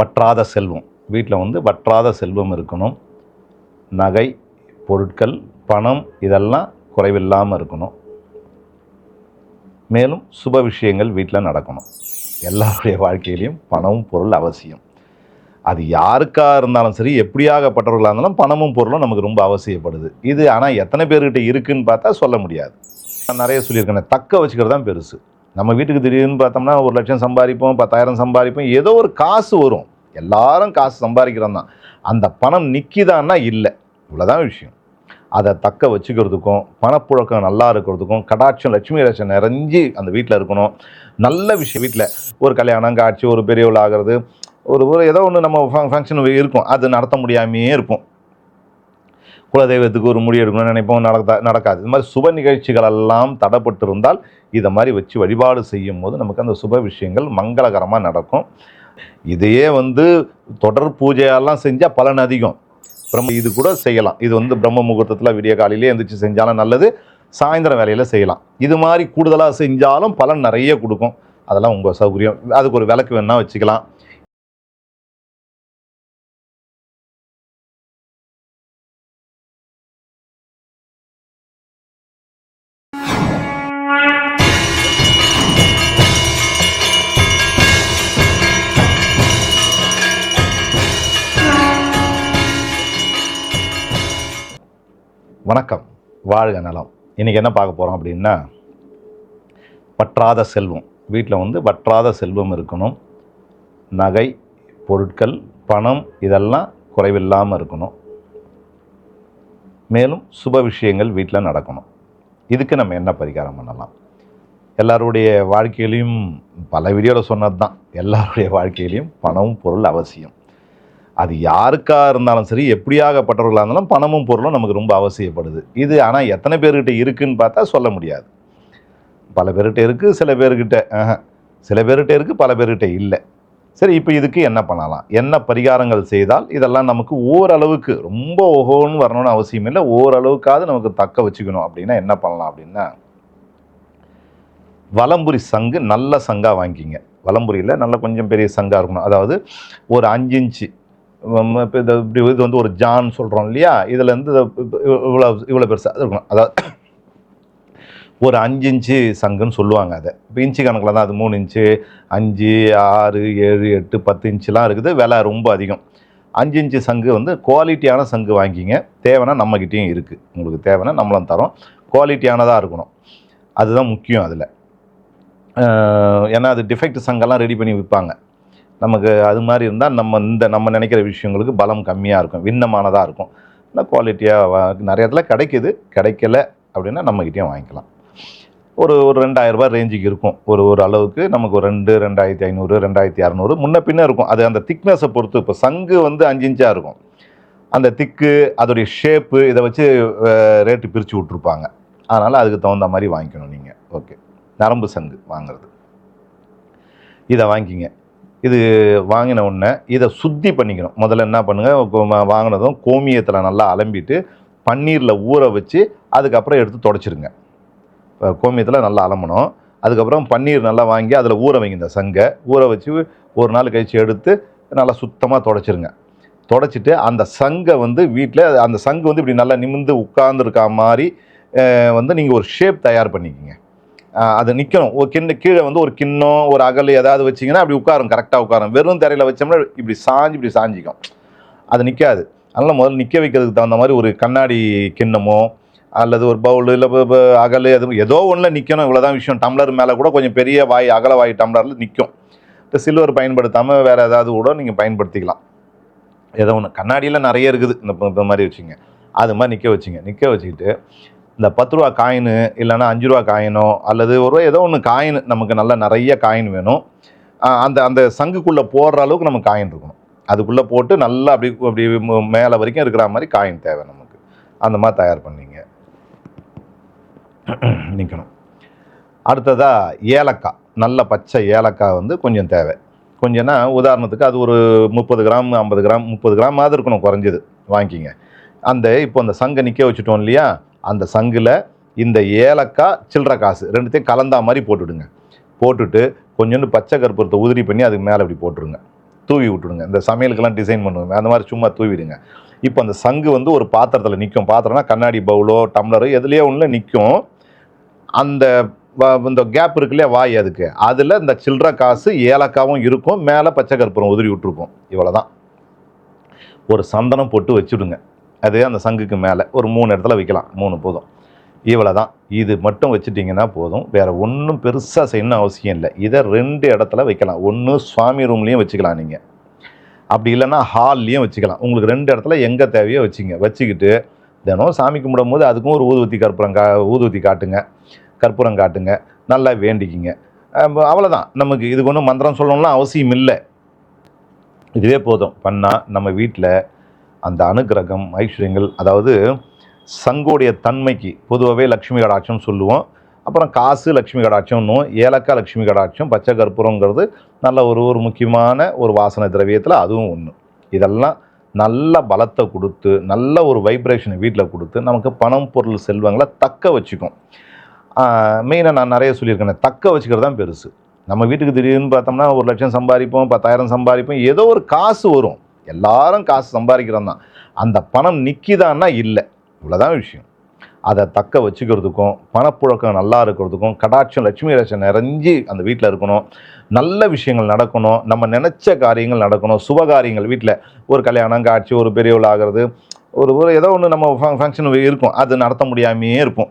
வற்றாத செல்வம். வீட்டில் வந்து வற்றாத செல்வம் இருக்கணும். நகை பொருட்கள் பணம் இதெல்லாம் குறைவில்லாமல் இருக்கணும். மேலும் சுப விஷயங்கள் வீட்டில் நடக்கணும். எல்லாருடைய வாழ்க்கையிலையும் பணமும் பொருள் அவசியம். அது யாருக்காக இருந்தாலும் சரி எப்படியாகப்பட்டவர்களாக இருந்தாலும் பணமும் பொருளும் நமக்கு ரொம்ப அவசியப்படுது. இது ஆனால் எத்தனை பேர்கிட்ட இருக்குன்னு பார்த்தா சொல்ல முடியாது. நான் நிறைய சொல்லியிருக்கேன் தக்க வச்சுக்கிறது தான் பெருசு. நம்ம வீட்டுக்கு திடீர்னு பார்த்தோம்னா ஒரு லட்சம் சம்பாதிப்போம் பத்தாயிரம் சம்பாதிப்போம் ஏதோ ஒரு காசு வரும். எல்லாரும் காசு சம்பாதிக்கிறோம் தான். அந்த பணம் நிற்கிதான்னா இல்லை. இவ்வளோதான் விஷயம். அதை தக்க வச்சுக்கிறதுக்கும் பணப்புழக்கம் நல்லா இருக்கிறதுக்கும் கடாட்சம் லட்சுமி லட்சம் நிறைஞ்சி அந்த வீட்டில் இருக்கணும். நல்ல விஷயம். வீட்டில் ஒரு கல்யாணம் காட்சி ஒரு பெரியவள் ஆகிறது ஒரு ஒரு ஏதோ ஒன்று நம்ம ஃபங்க்ஷன் இருக்கும். அது நடத்த முடியாமையே இருப்போம். குலதெய்வத்துக்கு ஒரு முடி எடுக்கணும்னு நினைப்போம். நடக்க நடக்காது. இது மாதிரி சுப நிகழ்ச்சிகள் எல்லாம் தடைப்பட்டு இருந்தால் இதை மாதிரி வச்சு வழிபாடு செய்யும் போது நமக்கு அந்த சுப விஷயங்கள் மங்களகரமாக நடக்கும். இதையே வந்து தொடர் பூஜையெல்லாம் செஞ்சால் பலன் அதிகம். பிரம்ம இது கூட செய்யலாம். இது வந்து பிரம்ம முகூர்த்தத்தில் விடிய காலையிலே எந்திரிச்சு செஞ்சாலும் நல்லது. சாயந்தரம் வேலையில் செய்யலாம். இது மாதிரி கூடுதலாக செஞ்சாலும் பலன் நிறைய கொடுக்கும். அதெல்லாம் உங்கள் சௌகரியம். அதுக்கு ஒரு விளக்கு வேணால் வச்சுக்கலாம். வணக்கம். வாழ்க நலம். இன்றைக்கி என்ன பார்க்க போகிறோம் அப்படின்னா பற்றாத செல்வம். வீட்டில் வந்து வற்றாத செல்வம் இருக்கணும். நகை பொருட்கள் பணம் இதெல்லாம் குறைவில்லாமல் இருக்கணும். மேலும் சுப விஷயங்கள் வீட்டில் நடக்கணும். இதுக்கு நம்ம என்ன பரிகாரம் பண்ணலாம்? எல்லாருடைய வாழ்க்கையிலையும் பல வீடியோவில் சொன்னது தான் எல்லாருடைய வாழ்க்கையிலையும் பணம் பொருள் அவசியம். அது யாருக்காக இருந்தாலும் சரி எப்படியாகப்பட்டவர்களாக இருந்தாலும் பணமும் பொருளும் நமக்கு ரொம்ப அவசியப்படுது. இது ஆனால் எத்தனை பேர்கிட்ட இருக்குன்னு பார்த்தா சொல்ல முடியாது. பல பேர்கிட்ட இருக்குது சில பேர்கிட்ட சில பேர்கிட்ட இருக்குது பல பேர்கிட்ட இல்லை. சரி இப்போ இதுக்கு என்ன பண்ணலாம்? என்ன பரிகாரங்கள் செய்தால் இதெல்லாம் நமக்கு ஓரளவுக்கு ரொம்ப ஓஹோன்னு வரணும்னு அவசியம் இல்லை. ஓரளவுக்காவது நமக்கு தக்க வச்சுக்கணும் அப்படின்னா என்ன பண்ணலாம் அப்படின்னா வலம்புரி சங்கு நல்ல சங்காக வாங்கிக்கிங்க வலம்புரியில் நல்ல கொஞ்சம் பெரிய சங்காக இருக்கணும். அதாவது ஒரு அஞ்சு இன்ச்சு இப்போ இது இப்படி இது வந்து ஒரு ஜான் சொல்கிறோம் இல்லையா? இதுலேருந்து இவ்வளோ இவ்வளோ பெருசாக இருக்கணும். அதாவது ஒரு அஞ்சு இன்ச்சு சங்குன்னு சொல்லுவாங்க அதை. இப்போ இன்ச்சு கணக்கில் தான் அது மூணு இன்ச்சு அஞ்சு ஆறு ஏழு எட்டு பத்து இன்ச்சுலாம் இருக்குது. விலை ரொம்ப அதிகம். அஞ்சு இன்ச்சு சங்கு வந்து குவாலிட்டியான சங்கு வாங்கிங்க. தேவைன்னா நம்மக்கிட்டேயும் இருக்குது உங்களுக்கு தேவைன்னா நம்மளும் தரோம். குவாலிட்டியானதாக இருக்கணும். அதுதான் முக்கியம் அதில். ஏன்னா அது டிஃபெக்ட் சங்கெல்லாம் ரெடி பண்ணி விற்பாங்க. நமக்கு அது மாதிரி இருந்தால் நம்ம இந்த நம்ம நினைக்கிற விஷயங்களுக்கு பலம் கம்மியாக இருக்கும் விண்ணமானதாக இருக்கும். இல்லை குவாலிட்டியாக நிறைய இடத்துல கிடைக்குது கிடைக்கல அப்படின்னா நம்மக்கிட்டேயும் வாங்கிக்கலாம். ஒரு ஒரு ரெண்டாயிரரூபா ரேஞ்சுக்கு இருக்கும். ஒரு ஒரு அளவுக்கு நமக்கு ஒரு ரெண்டு ரெண்டாயிரத்தி ஐநூறு ரெண்டாயிரத்தி இரநூறு முன்ன பின்ன இருக்கும். அது அந்த திக்னஸை பொறுத்து இப்போ சங்கு வந்து அஞ்சு இன்ச்சாக இருக்கும். அந்த திக்கு அதோடைய ஷேப்பு இதை வச்சு ரேட்டு பிரித்து விட்ருப்பாங்க அதனால் அதுக்கு தகுந்த மாதிரி வாங்கிக்கணும் நீங்கள் ஓகே நரம்பு சங்கு வாங்குறது. இதை வாங்கிக்கிங்க இது வாங்கின உடனே இதை சுத்தி பண்ணிக்கணும். முதல்ல என்ன பண்ணுங்கள் வாங்கினதும் கோமியத்தில் நல்லா அலம்பிட்டு பன்னீரில் ஊற வச்சு அதுக்கப்புறம் எடுத்து தொடச்சிருங்க. கோமியத்தில் நல்லா அலம்பணும். அதுக்கப்புறம் பன்னீர் நல்லா வாங்கி அதில் ஊற வைங்க இந்த சங்கை. ஊற வச்சு ஒரு நாள் கழித்து எடுத்து நல்லா சுத்தமாக தொடச்சிருங்க. தொடச்சிட்டு அந்த சங்கை வந்து வீட்டில் அந்த சங்கு வந்து இப்படி நல்லா நிமிர்ந்து உட்கார்ந்துருக்க மாதிரி வந்து நீங்கள் ஒரு ஷேப் தயார் பண்ணிக்கிங்க. அது நிற்கணும் ஒரு கிண்ண கீழே வந்து ஒரு கிண்ணம் ஒரு அகல் ஏதாவது வச்சிங்கன்னா அப்படி உட்காரும் கரெக்டாக உட்காரும். வெறும் தரையில் வச்சோம்னா இப்படி சாஞ்சு இப்படி சாஞ்சிக்கும். அது நிற்காது அதனால் முதல்ல நிற்க வைக்கிறதுக்கு தகுந்த மாதிரி ஒரு கண்ணாடி கிண்ணமோ அல்லது ஒரு பவுல் இல்லை அகல் எதுவும் ஏதோ ஒன்றில் நிற்கணும் இவ்வளோதான் விஷயம். டம்ளர் மேலே கூட கொஞ்சம் பெரிய வாய் அகல வாய் டம்ளரில் நிற்கும் இப்போ சில்வர் பயன்படுத்தாமல் வேறு ஏதாவது கூட நீங்கள் பயன்படுத்திக்கலாம். ஏதோ ஒன்று கண்ணாடியில் நிறைய இருக்குது. இந்த இந்த மாதிரி வச்சுங்க. அது மாதிரி நிற்க வச்சுங்க. நிற்க வச்சுக்கிட்டு இந்த பத்து ரூபா காயினு இல்லைன்னா அஞ்சு ரூபா காயினோ அல்லது ஒரு ரூபா ஏதோ ஒன்று காயின் நமக்கு நல்ல நிறைய காயின் வேணும். அந்த அந்த சங்குக்குள்ளே போடுற அளவுக்கு நமக்கு காயின் இருக்கணும். அதுக்குள்ளே போட்டு நல்லா அப்படி அப்படி மேலே வரைக்கும் இருக்கிற மாதிரி காயின் தேவை நமக்கு. அந்த மாதிரி தயார் பண்ணிங்க. நிற்கணும் அடுத்ததாக ஏலக்காய். நல்ல பச்சை ஏலக்காய் வந்து கொஞ்சம் தேவை. கொஞ்சம்னா உதாரணத்துக்கு அது ஒரு முப்பது கிராம் ஐம்பது கிராம் முப்பது கிராமாவது இருக்கணும் குறைஞ்சது. வாங்கிக்கிங்க. அந்த இப்போ அந்த சங்கை நிற்க வச்சுட்டோம் இல்லையா? அந்த சங்கில் இந்த ஏலக்காய் சில்லற காசு ரெண்டுத்தையும் கலந்தா மாதிரி போட்டுவிடுங்க போட்டுட்டு கொஞ்சோண்டு பச்சை கற்பூரத்தை உதிரி பண்ணி அதுக்கு மேலே இப்படி போட்டுருங்க. தூவி விட்டுடுங்க. இந்த சமையலுக்கெல்லாம் டிசைன் பண்ணுவோம் அந்த மாதிரி சும்மா தூவிடுங்க. இப்போ அந்த சங்கு வந்து ஒரு பாத்திரத்தில் நிற்கும் பாத்திரம்னா கண்ணாடி பவுலோ டம்ளரோ எதுலேயோ ஒன்றில் நிற்கும் அந்த வ- இந்த கேப் இருக்கு இல்லையா வாய் அதுக்கு. அதில் இந்த சில்லற காசு ஏலக்காவும் இருக்கும். மேலே பச்சை கற்பூரம் உதிரி விட்டுருக்கும். இவ்வளோ தான் ஒரு சந்தனம் போட்டு வச்சுடுங்க. அது அந்த சங்குக்கு மேலே. ஒரு மூணு இடத்துல வைக்கலாம். மூணு போதும். இவ்வளோ தான் இது மட்டும் வச்சுட்டிங்கன்னா போதும். வேறு ஒன்றும் பெருசாக செய்யணும் அவசியம் இல்லை. இதை ரெண்டு இடத்துல வைக்கலாம். ஒன்று சுவாமி ரூம்லேயும் வச்சுக்கலாம் நீங்கள் அப்படி இல்லைன்னா ஹால்லையும் வச்சுக்கலாம். உங்களுக்கு ரெண்டு இடத்துல எங்கே தேவையோ வச்சுங்க. வச்சுக்கிட்டு தினம் சாமி கும்பிடும் போது அதுக்கும் ஒரு ஊதுவத்தி கற்பூரம் கா ஊதுவத்தி காட்டுங்க. கற்பூரம் காட்டுங்க. நல்லா வேண்டிக்கிங்க. அவ்வளோதான் நமக்கு இதுக்கு ஒன்றும் மந்திரம் சொல்லணும்லாம் அவசியம் இல்லை. இதுவே போதும். பண்ணால் நம்ம வீட்டில் அந்த அனுகிரகம் ஐஸ்வர்யங்கள் அதாவது சங்கோடைய தன்மைக்கு பொதுவாகவே லக்ஷ்மி கடாட்சம் சொல்லுவோம். அப்புறம் காசு லக்ஷ்மி கடாட்சம்னு ஏலக்காய் லக்ஷ்மி கடாட்சம் பச்சை கற்பூரங்கிறது நல்ல ஒரு ஒரு முக்கியமான ஒரு வாசனை திரவியத்தில் அதுவும் ஒன்று இதெல்லாம் நல்ல பலத்தை கொடுத்து நல்ல ஒரு வைப்ரேஷனை வீட்டில் கொடுத்து நமக்கு பணம் பொருள் செல்வங்களை தக்க வச்சுக்கும். மெயினாக நான் நிறைய சொல்லியிருக்கேன் தக்க வச்சுக்கிறது தான் பெருசு. நம்ம வீட்டுக்கு திடீர்னு பார்த்தோம்னா ஒரு லட்சம் சம்பாதிப்போம் பத்தாயிரம் சம்பாதிப்போம் ஏதோ ஒரு காசு வரும். எல்லாரும் காசு சம்பாதிக்கிறோம் தான் அந்த பணம் நிற்கிதான்னா இல்லை. இவ்வளோதான் விஷயம். அதை தக்க வச்சுக்கிறதுக்கும் பணப்புழக்கம் நல்லா இருக்கிறதுக்கும் கடாட்சம் லட்சுமி கடாட்சம் நிறைஞ்சி அந்த வீட்டில் இருக்கணும். நல்ல விஷயங்கள் நடக்கணும். நம்ம நினச்ச காரியங்கள் நடக்கணும். சுப காரியங்கள் வீட்டில் ஒரு கல்யாணம் காட்சி ஒரு பெரியவள் ஆகிறது ஒரு ஒரு ஏதோ ஒன்று நம்ம ஃபங்க்ஷன் இருக்கும். அது நடத்த முடியாமையே இருக்கும்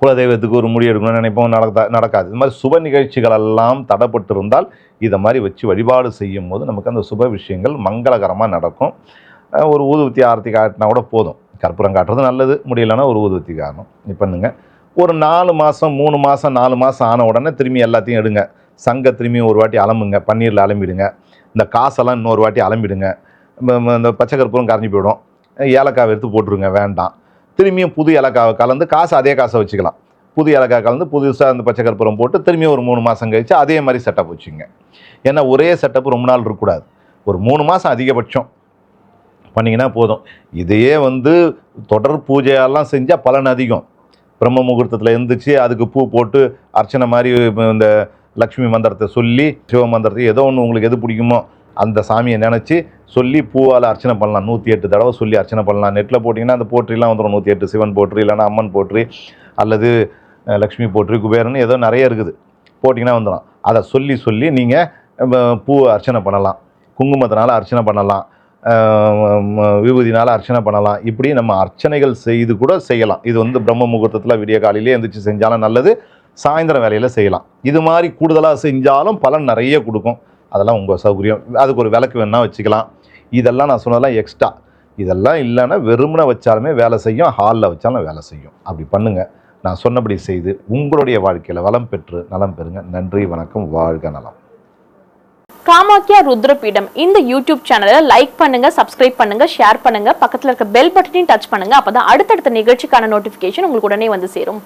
குலதெய்வத்துக்கு ஒரு முடி எடுக்கணும்னு நினைப்போம். நடக்க நடக்காது. இது மாதிரி சுப நிகழ்ச்சிகள் எல்லாம் தடைப்பட்டு இருந்தால் இதை மாதிரி வச்சு வழிபாடு செய்யும் போது நமக்கு அந்த சுப விஷயங்கள் மங்களகரமாக நடக்கும். ஒரு ஊதுபத்தி ஆரத்தி காட்டினா கூட போதும். கற்பூரம் காட்டுறது நல்லது. முடியலன்னா ஒரு ஊதுபத்தி காரணம் இது பண்ணுங்க. ஒரு நாலு மாதம் மூணு மாதம் நாலு மாதம் ஆன உடனே திரும்பி எல்லாத்தையும் எடுங்க. சங்க திரும்பி ஒரு வாட்டி அலம்புங்க. பன்னீரில் அலம்பிடுங்க. இந்த காசெல்லாம் இன்னொரு வாட்டி அலம்பிடுங்க. இந்த பச்சை கற்பூரம் கரைஞ்சி போயிடும். ஏலக்காவை எடுத்து போட்டுருங்க. வேண்டாம். திரும்பியும் புது இலக்காவை கலந்து காசு அதே காசை வச்சுக்கலாம். புது இலக்கா கலந்து புதுசாக அந்த பச்சை கற்பூரம் போட்டு திரும்பியும் ஒரு மூணு மாதம் கழிச்சு அதே மாதிரி செட்டப் வச்சுங்க. ஏன்னா ஒரே செட்டப் ரொம்ப நாள் இருக்கக்கூடாது. ஒரு மூணு மாதம் அதிகபட்சம். பண்ணிங்கன்னா போதும். இதையே வந்து தொடர் பூஜையெல்லாம் செஞ்சால் பலன் அதிகம். பிரம்ம முகூர்த்தத்தில் எழுந்திரிச்சு அதுக்கு பூ போட்டு அர்ச்சனை மாதிரி இந்த லக்ஷ்மி மந்திரத்தை சொல்லி சிவ மந்திரத்தை ஏதோ ஒன்று உங்களுக்கு எது பிடிக்குமோ அந்த சாமியை நினச்சி சொல்லி பூவால் அர்ச்சனை பண்ணலாம். நூற்றி எட்டு தடவை சொல்லி அர்ச்சனை பண்ணலாம். நெட்டில் போட்டிங்கன்னா அந்த போற்றிலாம் வந்துடும் நூற்றி எட்டு சிவன் போற்றி இல்லைன்னா அம்மன் போற்றி அல்லது லக்ஷ்மி போற்றி குபேரன் ஏதோ நிறைய இருக்குது. போட்டிங்கன்னா வந்துடும் அதை சொல்லி சொல்லி நீங்கள் பூ அர்ச்சனை பண்ணலாம். குங்குமத்தினால் அர்ச்சனை பண்ணலாம். விபூதினால் அர்ச்சனை பண்ணலாம். இப்படி நம்ம அர்ச்சனைகள் செய்து கூட செய்யலாம். இது வந்து பிரம்ம முகூர்த்தத்தில் விடிய காலையிலே எந்திரிச்சு செஞ்சாலும் நல்லது சாயந்தரம் வேலையில் செய்யலாம். இது மாதிரி கூடுதலாக செஞ்சாலும் பலன் நிறைய கொடுக்கும். அதெல்லாம் உங்கள் சௌகரியம். அதுக்கு ஒரு விளக்கு வேணால் வச்சுக்கலாம். இதெல்லாம் நான் சொன்னதெல்லாம் எக்ஸ்ட்ரா இதெல்லாம் இல்லைன்னா வெறுமனை வச்சாலுமே வேலை செய்யும். ஹாலில் வச்சாலும் வேலை செய்யும். அப்படி பண்ணுங்கள் நான் சொன்னபடி செய்து உங்களுடைய வாழ்க்கையில் வளம் பெற்று நலம் பெறுங்க. நன்றி வணக்கம் வாழ்க நலம். காமாக்கியா ருத்ரபீடம். இந்த யூடியூப் சேனலை லைக் பண்ணுங்க சப்ஸ்கிரைப் பண்ணுங்க ஷேர் பண்ணுங்க. பக்கத்தில் இருக்க பெல் பட்டனையும் டச் பண்ணுங்க. அப்பதான் அடுத்தடுத்த நிகழ்ச்சிக்கான நோட்டிபிகேஷன் உங்களுக்கு உடனே வந்து சேரும்.